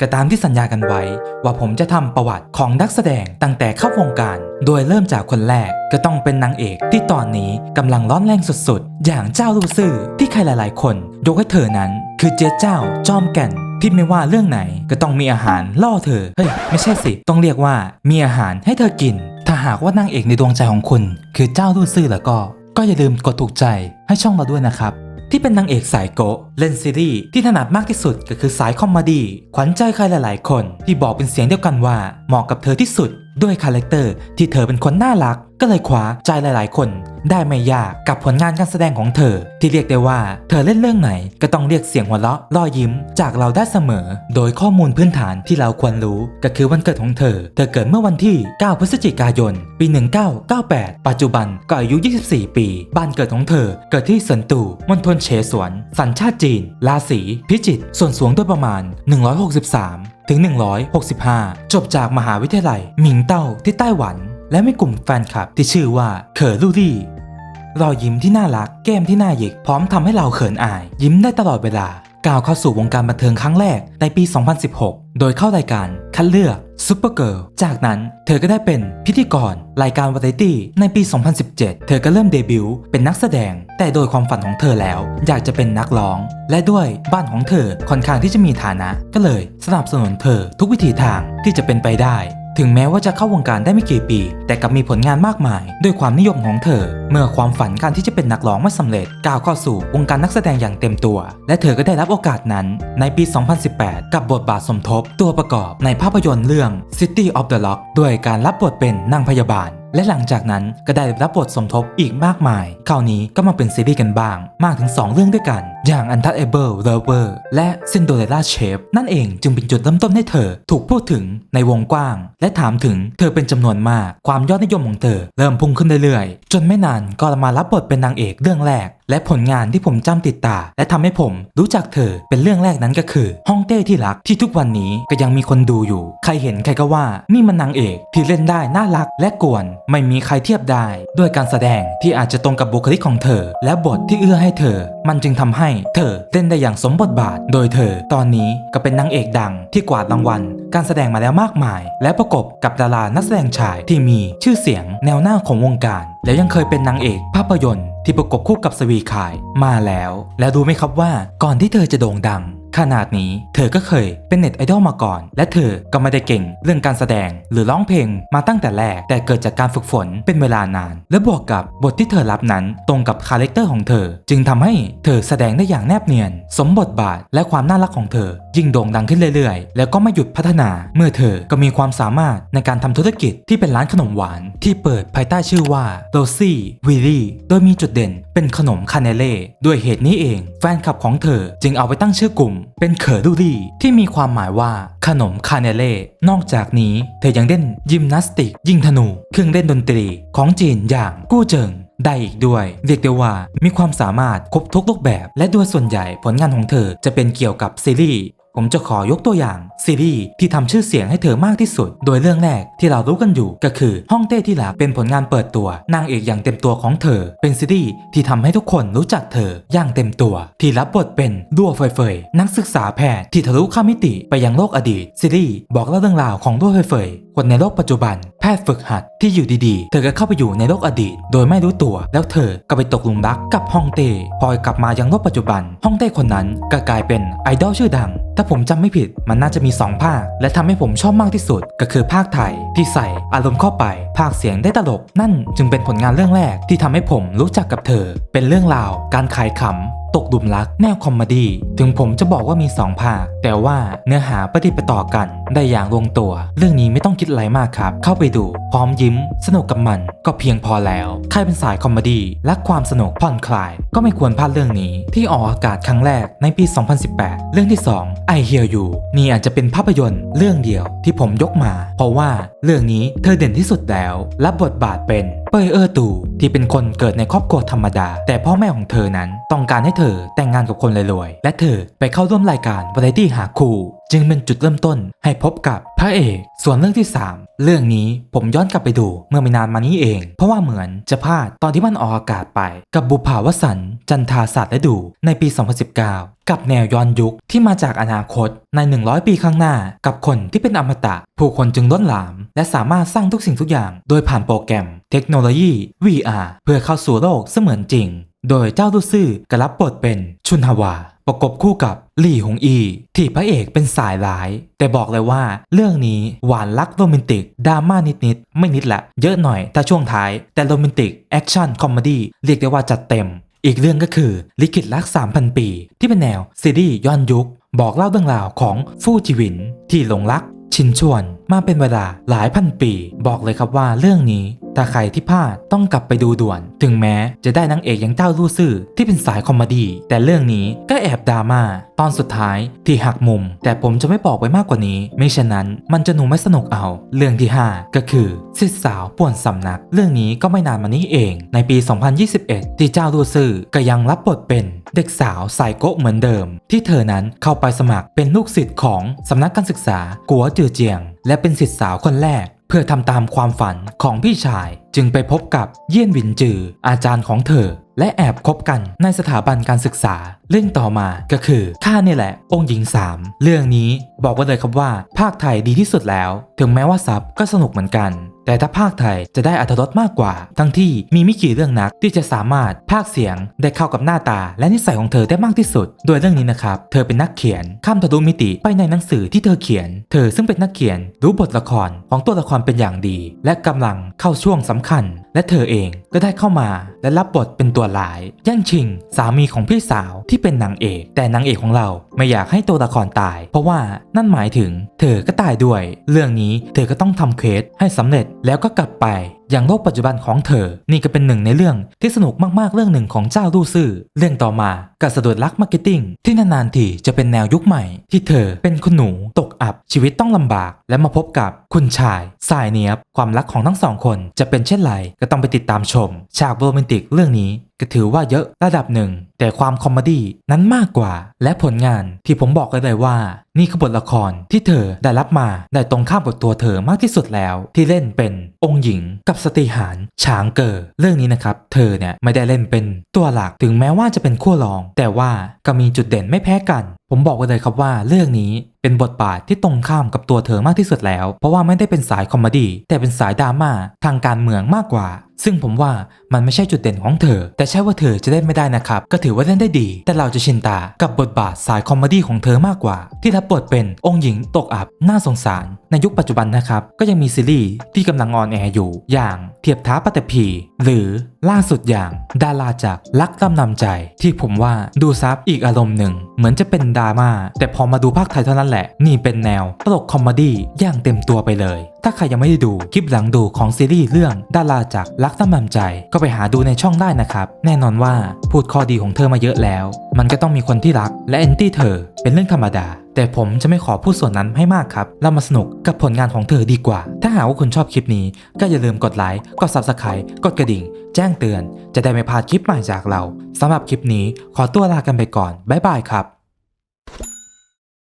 ก็ตามที่สัญญากันไว้ ว่าผมจะทำประวัติของนักแสดงตั้งแต่เข้าวงการ โดยเริ่มจากคนแรกก็ต้องเป็นนางเอกที่ตอนนี้กำลังร้อนแรงสุดๆ อย่างเจ้าลูซื่อที่ใครหลายๆ คนยกให้เธอนั้น คือเจ๊เจ้าจอมแก่นที่ไม่ว่าเรื่องไหนก็ต้องมีอาหารล่อเธอ เฮ้ย ไม่ใช่สิ ต้องเรียกว่ามีอาหารให้เธอกิน ถ้าหากว่านางเอกในดวงใจของคุณ คือเจ้าลูซื่อแล้วก็ ก็อย่าลืมกดถูกใจให้ช่องเราด้วยนะครับ ที่เป็นนางเอกสายโกะเล่นซีรีส์ที่ถนัดมากที่สุดก็คือสายคอมเมดี้ขวัญใจใครหลาย ๆ คน ที่บอกเป็นเสียงเดียวกันว่าเหมาะกับเธอที่สุดด้วยคาแรคเตอร์ที่เธอเป็นคนน่ารัก ก็เลยคว้าใจหลายๆ คน ได้ไม่ยากกับผลงานการแสดงของเธอ ที่เรียกได้ว่าเธอเล่นเรื่องไหน ก็ต้องเรียกเสียงหัวเราะรอยยิ้ม จากเราได้เสมอ โดยข้อมูลพื้นฐานที่เราควรรู้ ก็คือวันเกิดของเธอ เธอเกิดเมื่อวันที่ 9 พฤศจิกายน ปี 1998 ปัจจุบันก็อายุ 24 ปี บ้านเกิดของเธอ เกิดที่เซินตูมณฑลเฉสวน สัญชาติจีน ราศี พิจิต ส่วนสูงด้วยประมาณ 163 ถึง 165 จบจากมหาวิทยาลัยหมิงเต้าที่ไต้หวัน และมีกลุ่มแฟนคลับที่ชื่อว่าเคอลู่ลี่รอยยิ้มที่น่ารักแก้มที่น่าหยิกพร้อมทำให้เราเขินอาย ยิ้มได้ตลอดเวลาก้าวเข้าสู่วงการบันเทิงครั้งแรกในปี 2016 โดยเข้ารายการคัดเลือกซูเปอร์เกิร์ลจากนั้นเธอก็ได้เป็นพิธีกร รายการวาไรตี้ในปี 2017 เธอก็เริ่มเดบิวต์เป็นนักแสดง แต่โดยความฝันของเธอแล้ว อยากจะเป็นนักร้อง และด้วยบ้านของเธอค่อนข้างที่จะมีฐานะ ก็เลยสนับสนุนเธอทุกวิถีทางที่จะเป็นไปได้ ถึงแม้ว่าจะเข้าวงการได้ไม่กี่ปี แต่กลับมีผลงานมากมาย ด้วยความนิยมของเธอ เมื่อความฝันการที่จะเป็นนักร้องไม่สำเร็จก้าวเข้าสู่วงการนักแสดงอย่างเต็มตัว และเธอก็ได้รับโอกาสนั้นในปี 2018 กับบทบาทสมทบ ตัวประกอบในภาพยนตร์เรื่อง City of the Lock ด้วยการรับบทเป็นนางพยาบาล และหลังจากนั้นก็ได้รับบทสมทบอีกมากมาย คราวนี้ก็มาเป็นซีรีส์กันบ้าง มากถึง 2 เรื่องด้วยกัน อย่าง Untouchable Lover และ Cinderella Shape นั่นเองจึงเป็นจุดเริ่มต้นให้เธอ ถูกพูดถึงในวงกว้าง และถามถึงเธอเป็นจำนวนมาก ความยอดนิยมของเธอ เริ่มพุ่งขึ้นเรื่อยๆ จนไม่นานก็มารับบทเป็นนางเอกเรื่องแรก และผลงานที่ผมจำติดตา และทำให้ผมรู้จักเธอเป็นเรื่องแรกนั้นก็คือห้องเต้ที่รักที่ทุกวันนี้ก็ยังมีคนดูอยู่ ใครเห็นใครก็ว่านี่มันนางเอกที่เล่นได้น่ารักและกวนไม่มีใครเทียบได้ด้วยการแสดงที่อาจจะตรงกับบุคลิกของเธอ และบทที่เอื้อให้เธอ มันจึงทำให้เธอเล่นได้อย่างสมบทบาท โดยเธอ ตอนนี้ก็เป็นนางเอกดังที่กวาดรางวัล การแสดงมาแล้วมากมาย และประกบกับดารานักแสดงชายที่มีชื่อเสียงแนวหน้าของวงการ แล้วยังเคยเป็นนางเอกภาพยนตร์ที่ประกบคู่กับสวีขายมาแล้ว แล้วรู้ไหมครับว่าก่อนที่เธอจะโด่งดัง ขนาดนี้ เธอก็เคยเป็นเน็ตไอดอลมาก่อน และเธอก็ไม่ได้เก่งเรื่องการแสดงหรือร้องเพลงมาตั้งแต่แรก แต่เกิดจากการฝึกฝนเป็นเวลานาน และบวกกับบทที่เธอรับนั้นตรงกับคาแรคเตอร์ของเธอ จึงทำให้เธอแสดงได้อย่างแนบเนียน สมบทบาทและความน่ารักของเธอ ยิ่งโด่งดังขึ้นเรื่อยๆ แล้วก็ไม่หยุดพัฒนา เมื่อเธอก็มีความสามารถในการทำธุรกิจที่เป็นร้านขนมหวาน ที่เปิดภายใต้ชื่อว่าโรซี่วิลลี่โดยมีจุดเด่น เป็นขนมคาเนเล่ด้วยเหตุนี้เอง แฟนคลับของเธอจึงเอาไปตั้งชื่อกลุ่ม เป็นเคอร์ดูรี่ที่มีความหมายว่าขนมคาเนเล่นอกจากนี้เธอยังเล่นยิมนาสติก ยิงธนู เครื่องเล่นดนตรีของจีนอย่างกู้เจิงได้อีกด้วย เรียกได้ว่ามีความสามารถครบทุกรูปแบบ และด้วยส่วนใหญ่ผลงานของเธอจะเป็นเกี่ยวกับซีรีส์ ผมจะขอยกตัวอย่างซีรีส์ที่ทำชื่อเสียงให้เธอมากที่สุด โดยเรื่องแรกที่เรารู้กันอยู่ก็คือห้องเต้ที่รักเป็นผลงานเปิดตัวนางเอกอย่างเต็มตัวของเธอ เป็นซีรีส์ที่ทำให้ทุกคนรู้จักเธออย่างเต็มตัว ที่รับบทเป็นดัวเฟยเฟยนักศึกษาแพทย์ที่ทะลุข้ามมิติไปยังโลกอดีตซีรีส์บอกเล่าเรื่องราวของดัวเฟยเฟยคนในโลกปัจจุบัน แพทย์ฝึกหัดที่อยู่ดีๆ เธอก็เข้าไปอยู่ในโลกอดีต โดยไม่รู้ตัว แล้วเธอก็ไปตกหลุมรักกับฮ่องเต้พอยกลับมายังโลกปัจจุบันฮ่องเต้คนนั้นก็กลายเป็นไอดอลชื่อดัง ถ้าผมจำไม่ผิดมันน่าจะมี 2 ภาค และทำให้ผมชอบมากที่สุด ก็คือภาคไทย ที่ใส่อารมณ์เข้าไป ภาคเสียงได้ตลก นั่นจึงเป็นผลงานเรื่องแรกที่ทำให้ผมรู้จักกับเธอ เป็นเรื่องราว การขายขำ ตกดุมรักแนวคอมเมดี้ถึงผมจะบอกว่ามี 2 ภาค แต่ว่าเนื้อหาปฏิปต่อกัน ได้อย่างลงตัว เรื่องนี้ไม่ต้องคิดอะไรมากครับ เข้าไปดู พร้อมยิ้ม สนุกกับมันก็เพียงพอแล้วใครเป็นสายคอมเมดี้และความสนุกผ่อนคลาย ก็ไม่ควรพลาดเรื่องนี้ ที่ออกอากาศครั้งแรกในปี 2018 เรื่องที่ 2 I Hear You นี่อาจจะเป็นภาพยนตร์เรื่องเดียวที่ผมยกมา เพราะว่าเรื่องนี้เธอเด่นที่สุดแล้วรับบทบาทเป็น ปยเออตูที่เป็นคนเกิดในครอบครัวธรรมดา แต่พ่อแม่ของเธอนั้นต้องการให้เธอแต่งงานกับคนรวยๆและเธอไปเข้าร่วมรายการวาไรตี้หาคู่ จึงเป็นจุดเริ่มต้นให้พบกับ ระเอก ส่วนเรื่องที่ 3 เรื่องนี้ผมย้อนกลับไปดูเมื่อไม่นานมานี้เอง เพราะว่าเหมือนจะพลาดตอนที่มันออกอากาศไป กับบุภาวสันต์จันทาศาสตร์และดูในปี 2019กับแนวย้อนยุคที่มาจากอนาคตใน 100 ปีข้างหน้า กับคนที่เป็นอมตะ ผู้คนจึงล้นหลาม และสามารถสร้างทุกสิ่งทุกอย่าง โดยผ่านโปรแกรม เทคโนโลยี VR เพื่อเข้าสู่โลกเสมือนจริง โดยเจ้าดูซื่อก็รับบทเป็นชุนฮาวา ประกบคู่กับลี่หงอี ที่พระเอกเป็นสายร้าย แต่บอกเลยว่า เรื่องนี้หวานรักโรแมนติกดราม่านิดๆ ไม่นิดละเยอะหน่อยถ้าช่วงท้าย แต่โรแมนติกแอคชั่นคอมเมดี้เรียกได้ว่าจัดเต็ม อีกเรื่องก็คือลิขิตรัก 3,000 ปี ที่เป็นแนวซีรีส์ย้อนยุค บอกเล่าเรื่องราวของฟู่จิวิน ที่หลงรักชินชวนมาเป็นเวลาหลายพันปี บอกเลยครับว่าเรื่องนี้ ถ้าใครที่พลาดต้องกลับไปดูด่วน ถึงแม้จะได้นางเอกอย่างเจ้าลู่ซื่อที่เป็นสายคอมเมดี้แต่เรื่องนี้ก็แอบดราม่าตอนสุดท้ายที่หักมุม แต่ผมจะไม่บอกไปมากกว่านี้ ไม่ฉะนั้นมันจะหนูไม่สนุกเอา เรื่องที่ 5 ก็คือสิทธิสาวป่วนสำนัก เรื่องนี้ก็ไม่นานมานี้เอง ในปี 2021 ที่เจ้าลู่ซื่อก็ยังรับบทเป็นเด็กสาวสายโกะเหมือนเดิม ที่เธอนั้นเข้าไปสมัครเป็นลูกศิษย์ของสำนักการศึกษากัวจือเจียง และเป็นศิษย์สาวคนแรก เพื่อทำตามความฝันของพี่ชาย จึงไปพบกับเยี่ยนหวินจือ อาจารย์ของเธอ และแอบคบกันในสถาบันการศึกษา เรื่องต่อมาก็คือข้าเนี่ยแหละ องค์หญิงสามเรื่องนี้บอกไว้เลยครับว่า ภาคไทยดีที่สุดแล้ว ถึงแม้ว่าซับก็สนุกเหมือนกัน แต่ถ้าภาคไทยจะได้อัธรสมากกว่า ทั้งที่มีไม่กี่เรื่องนักที่จะสามารถภาคเสียงได้เข้ากับหน้าตา และนิสัยของเธอได้มากที่สุด โดยเรื่องนี้นะครับเธอเป็นนักเขียนข้ามทะลุมิติไปในหนังสือที่เธอเขียน เธอซึ่งเป็นนักเขียนรู้บทละครของตัวละครเป็นอย่างดี และกำลังเข้าช่วงสำคัญ 약한 และเธอเองก็ได้เข้ามาและรับบทเป็นตัวร้ายแย่งชิง สามีของพี่สาวที่เป็นนางเอก แต่นางเอกของเราไม่อยากให้ตัวละครตาย เพราะว่านั่นหมายถึง เธอก็ตายด้วย เรื่องนี้เธอก็ต้องทำเควสให้สำเร็จแล้วก็กลับไปอย่างโลกปัจจุบันของเธอ นี่ก็เป็นหนึ่งในเรื่องที่สนุกมากๆเรื่องหนึ่งของเจ้าลู่ซื่อ เรื่องต่อมากับสะดุดรักมาร์เก็ตติ้งที่นานๆทีจะเป็นแนวยุคใหม่ ที่เธอเป็นคุณหนูตกอับชีวิตต้องลำบาก และมาพบกับคุณชายสายเนียบ ความรักของทั้งสองคนจะเป็นเช่นไรก็ต้องไปติดตามชม ฉากโรแมนติกเรื่องนี้ก็ถือว่าเยอะระดับหนึ่ง แต่ความคอมเมดี้นั้นมากกว่า และผลงานที่ผมบอกเลยว่า นี่คือบทละครที่เธอได้รับมาได้ตรงข้ามกับตัวเธอมากที่สุดแล้ว ที่เล่นเป็นองค์หญิงกับสตรีหารช้างเกอร์เรื่องนี้นะครับ เธอเนี่ยไม่ได้เล่นเป็นตัวหลักถึงแม้ว่าจะเป็นขั้วรอง แต่ว่าก็มีจุดเด่นไม่แพ้กัน ผมบอกไว้เลยครับว่าเรื่องนี้เป็นบทบาทที่ตรงข้ามกับตัวเธอมากที่สุดแล้ว เพราะว่าไม่ได้เป็นสายคอมเมดี้แต่เป็นสายดราม่าทางการเมืองมากกว่า ซึ่งผมว่ามันไม่ใช่จุดเด่นของเธอ แต่ใช่ว่าเธอจะเล่นไม่ได้นะครับ ก็ถือว่าเล่นได้ดี แต่เราจะชินตากับบทบาทสายคอมเมดี้ของเธอมากกว่า ที่รับบทเป็นองค์หญิงตกอับน่าสงสาร ในยุคปัจจุบันนะครับ ก็ยังมีซีรีส์ที่กำลังออนแอร์อยู่ อย่างเทียบท้าปัตตภีหรือล่าสุดอย่างดาราจากรักตำนำใจ ที่ผมว่าดูซับอีกอารมณ์หนึ่ง เหมือนจะเป็นดราม่าแต่พอมาดูภาคไทยเท่านั้นแหละ นี่เป็นแนวตลกคอมเมดี้อย่างเต็มตัวไปเลย ถ้าใครยังไม่ได้ดูคลิปหลังดูของซีรีส์เรื่องดาราจากรักตำนำใจ ก็ไปหาดูในช่องได้นะครับ แน่นอนว่าพูดข้อดีของเธอมาเยอะแล้ว มันก็ต้องมีคนที่รักและแอนตี้เธอ เป็นเรื่องธรรมดา แต่ผมจะไม่ขอพูดส่วนนั้นให้มากครับ เรามาสนุกกับผลงานของเธอดีกว่า ถ้าหากว่าคุณชอบคลิปนี้ ก็อย่าลืมกดไลค์กด Subscribe กดกระดิ่ง แจ้งเตือน จะได้ไม่พลาดคลิปใหม่จากเราสำหรับคลิปนี้ขอตัวลากันไปก่อนบ๊ายบายครับ